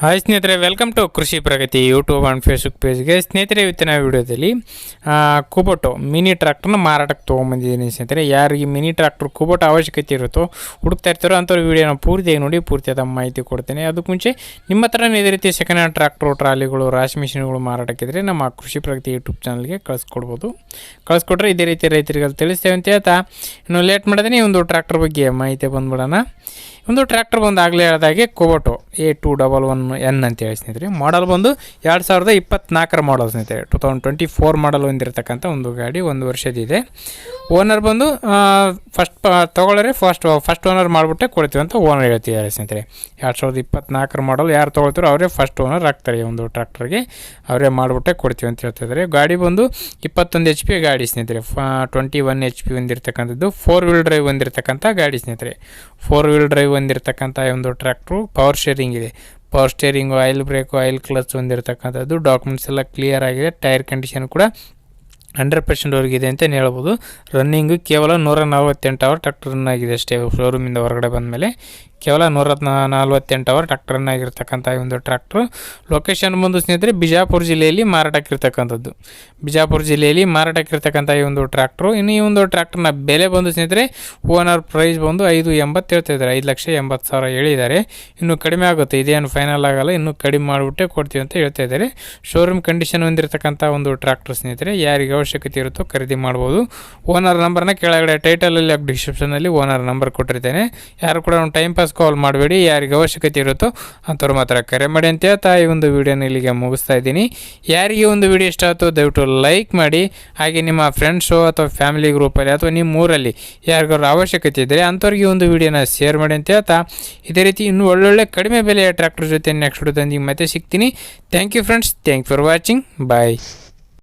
Hi ಸ್ನೇಹಿತರೆ welcome to Krishi Pragati YouTube and Facebook ಪೇಜ್ಗೆ ಸ್ನೇಹಿತರೆ, ಇವತ್ತಿನ ವಿಡಿಯೋದಲ್ಲಿ ಕುಬೋಟೋ ಮಿನಿ ಟ್ರ್ಯಾಕ್ಟರ್ನ ಮಾರಾಟಕ್ಕೆ ತೊಗೊಂಬಂದಿದ್ದೀನಿ ಸ್ನೇಹಿತರೆ. ಯಾರಿಗೆ ಮಿನಿ ಟ್ರ್ಯಾಕ್ಟರ್ ಕುಬೋಟೋ ಅವಶ್ಯಕತೆ ಇರುತ್ತೋ, ಹುಡುಕ್ತಾ ಇರ್ತಾರೋ ಅಂಥವ್ರು ವಿಡಿಯೋನ ಪೂರ್ತಿಯಾಗಿ ನೋಡಿ, ಪೂರ್ತಿಯಾದ ಮಾಹಿತಿ ಕೊಡ್ತೇನೆ. ಅದಕ್ಕೆ ಮುಂಚೆ, ನಿಮ್ಮ ಹತ್ರನೇ ಇದೇ ರೀತಿ ಸೆಕೆಂಡ್ ಹ್ಯಾಂಡ್ ಟ್ರ್ಯಾಕ್ಟರ್ ಟ್ರಾಲಿಗಳು, ರಾಶಿ ಮಿಷಿನ್ಗಳು ಮಾರಾಟಕ್ಕಿದ್ರೆ ನಮ್ಮ ಕೃಷಿ ಪ್ರಗತಿ ಯೂಟ್ಯೂಬ್ ಚಾನಲ್ಗೆ ಕಳಿಸ್ಕೊಡ್ಬೋದು. ಕಳಿಸ್ಕೊಟ್ರೆ ಇದೇ ರೀತಿ ರೈತರಿಗೆ ತಿಳಿಸ್ತೇವೆ ಅಂತ ಹೇಳ್ತಾ, ಇನ್ನು ಲೇಟ್ ಮಾಡಿದ್ರೆ ಒಂದು ಟ್ರ್ಯಾಕ್ಟರ್ ಬಗ್ಗೆ ಮಾಹಿತಿ ಬಂದ್ಬಿಡೋಣ. ಒಂದು ಟ್ರ್ಯಾಕ್ಟರ್ ಬಂದಾಗಲೇ ಹೇಳ್ದಾಗೆ ಕೋಬೋಟೋ A two double one N ಅಂತ ಹೇಳಿ ಸ್ನೇಹಿತರೆ. ಮಾಡಲ್ ಬಂದು ಎರಡು ಸಾವಿರದ ಇಪ್ಪತ್ನಾಲ್ಕರ ಮಾಡಲ್ ಸ್ನೇಹಿತರೆ. Two thousand twenty four model ಹೊಂದಿರತಕ್ಕಂಥ ಒಂದು ಗಾಡಿ ಒಂದು ವರ್ಷದಿದೆ ಓನರ್ ಬಂದು ಫಸ್ಟ್ ತೊಗೊಳ್ಳೋರೆ ಫಸ್ಟ್ ಫಸ್ಟ್ ಓನರ್ ಮಾಡಿಬಿಟ್ಟೆ, ಕೊಡ್ತೀವಿ ಅಂತ ಓನರ್ ಹೇಳ್ತಿದ್ದಾರೆ ಸ್ನೇಹಿತರೆ. ಎರಡು ಸಾವಿರದ ಇಪ್ಪತ್ತ್ನಾಲ್ಕರ ಮಾಡಲ್ ಯಾರು ತೊಗೊಳ್ತಾರೋ ಅವರೇ ಫಸ್ಟ್ ಓನರ್ ಆಗ್ತಾರೆ ಒಂದು ಟ್ರ್ಯಾಕ್ಟರ್ಗೆ ಅವರೇ ಮಾಡಿಬಿಟ್ಟೆ, ಕೊಡ್ತೀವಿ ಅಂತ ಹೇಳ್ತಿದ್ದಾರೆ. ಗಾಡಿ ಬಂದು ಇಪ್ಪತ್ತೊಂದು ಎಚ್ ಪಿ ಗಾಡಿ ಸ್ನೇಹಿತರೆ. ಟ್ವೆಂಟಿ ಒನ್ ಎಚ್ ಪಿ ಹೊಂದಿರತಕ್ಕಂಥದ್ದು ಫೋರ್ ವೀಲ್ ಡ್ರೈವ್ ಹೊಂದಿರತಕ್ಕಂಥ ಗಾಡಿ ಸ್ನೇಹಿತರೆ. ಫೋರ್ ವೀಲ್ ಡ್ರೈವ್ ಹೊಂದಿರತಕ್ಕಂಥ ಒಂದು ಟ್ರ್ಯಾಕ್ಟ್ರು ಪವರ್ ಶೇರಿಂಗ್ ಇದೆ. Power steering oil brake oil clutch ಹೊಂದಿರತಕ್ಕಂಥದ್ದು documents ಎಲ್ಲ ಕ್ಲಿಯರ್ ಆಗಿದೆ. ಟೈರ್ ಕಂಡೀಷನ್ ಕೂಡ ಹಂಡ್ರೆಡ್ ಇದೆ ಅಂತಲೇ ಹೇಳ್ಬೋದು. ರನ್ನಿಂಗು ಕೇವಲ ನೂರ ನಲ್ವತ್ತೆಂಟು ಅವರ್ ಟ್ರಾಕ್ಟರ್ ರನ್ ಆಗಿದೆ ಅಷ್ಟೇ ಶೋರೂಮಿಂದ ಹೊರಗಡೆ ಬಂದ ಮೇಲೆ ಕೇವಲ ನೂರ ನಲ್ವತ್ತೆಂಟು ಅವರ್ ಟ್ರಾಕ್ಟರ್ ರನ್ ಆಗಿರ್ತಕ್ಕಂಥ ಒಂದು ಟ್ರ್ಯಾಕ್ಟ್ರು ಲೊಕೇಶನ್ ಬಂದು ಸ್ನೇಹಿತರೆ ಬಿಜಾಪುರ ಜಿಲ್ಲೆಯಲ್ಲಿ ಮಾರಾಟಕ್ಕಿರ್ತಕ್ಕಂಥದ್ದು ಬಿಜಾಪುರ ಜಿಲ್ಲೆಯಲ್ಲಿ ಮಾರಾಟಕ್ಕಿರ್ತಕ್ಕಂಥ ಈ ಒಂದು ಟ್ರ್ಯಾಕ್ಟ್ರು ಇನ್ನು ಈ ಒಂದು ಟ್ರ್ಯಾಕ್ಟರ್ನ ಬೆಲೆ ಬಂದು ಸ್ನೇಹಿತರೆ ಓನರ್ ಪ್ರೈಸ್ ಬಂದು ಐದು ಎಂಬತ್ತು ಹೇಳ್ತಿದ್ದಾರೆ ಐದು ಲಕ್ಷ ಎಂಬತ್ತು ಸಾವಿರ ಹೇಳಿದ್ದಾರೆ. ಇನ್ನು ಕಡಿಮೆ ಆಗುತ್ತೆ. ಇದೇನು ಫೈನಲ್ ಆಗಲ್ಲ. ಇನ್ನೂ ಕಡಿಮೆ ಮಾಡಿಬಿಟ್ಟೆ ಕೊಡ್ತೀವಿ ಅಂತ ಹೇಳ್ತಾ ಇದ್ದಾರೆ. ಶೋರೂಮ್ ಕಂಡೀಷನ್ ಹೊಂದಿರತಕ್ಕಂಥ ಒಂದು ಟ್ರ್ಯಾಕ್ಟರ್ ಸ್ನೇಹಿತರೆ, ಯಾರಿಗೆ ಅವಶ್ಯಕತೆ ಇರುತ್ತೋ ಖರೀದಿ ಮಾಡ್ಬೋದು. ಓನರ್ ನಂಬರ್ನ ಕೆಳಗಡೆ ಟೈಟಲಲ್ಲಿ ಡಿಸ್ಕ್ರಿಪ್ಷನಲ್ಲಿ ಓನರ್ ನಂಬರ್ ಕೊಟ್ಟಿರ್ತೇನೆ. ಯಾರು ಕೂಡ ಒಂದು ಟೈಮ್ ಪಾಸ್ ಕಾಲ್ ಮಾಡಬೇಡಿ. ಯಾರಿಗೆ ಅವಶ್ಯಕತೆ ಇರುತ್ತೋ ಅಂಥವ್ರು ಮಾತ್ರ ಕರೆ ಮಾಡಿ ಅಂತ ಹೇಳ್ತಾ ಈ ಒಂದು ವಿಡಿಯೋನ ಇಲ್ಲಿಗೆ ಮುಗಿಸ್ತಾ ಇದ್ದೀನಿ. ಯಾರಿಗೆ ಒಂದು ವಿಡಿಯೋ ಇಷ್ಟ ಆಯ್ತು ದಯವಿಟ್ಟು ಲೈಕ್ ಮಾಡಿ. ಹಾಗೆ ನಿಮ್ಮ ಫ್ರೆಂಡ್ಸು ಅಥವಾ ಫ್ಯಾಮಿಲಿ ಗ್ರೂಪಲ್ಲಿ ಅಥವಾ ನಿಮ್ಮ ಊರಲ್ಲಿ ಯಾರಿಗಾದ್ರು ಅವಶ್ಯಕತೆ ಇದ್ದರೆ ಅಂಥವ್ರಿಗೆ ಒಂದು ವಿಡಿಯೋನ ಶೇರ್ ಮಾಡಿ ಅಂತ ಹೇಳ್ತಾ ಇದೇ ರೀತಿ ಇನ್ನೂ ಒಳ್ಳೊಳ್ಳೆ ಕಡಿಮೆ ಬೆಲೆಯ ಟ್ರ್ಯಾಕ್ಟರ್ ಜೊತೆ ನೆಕ್ಸ್ಟ್ ವಿಡಿಯೋದೊಂದಿಗೆ ಮತ್ತೆ ಸಿಗ್ತೀನಿ. Thank you friends thank for watching bye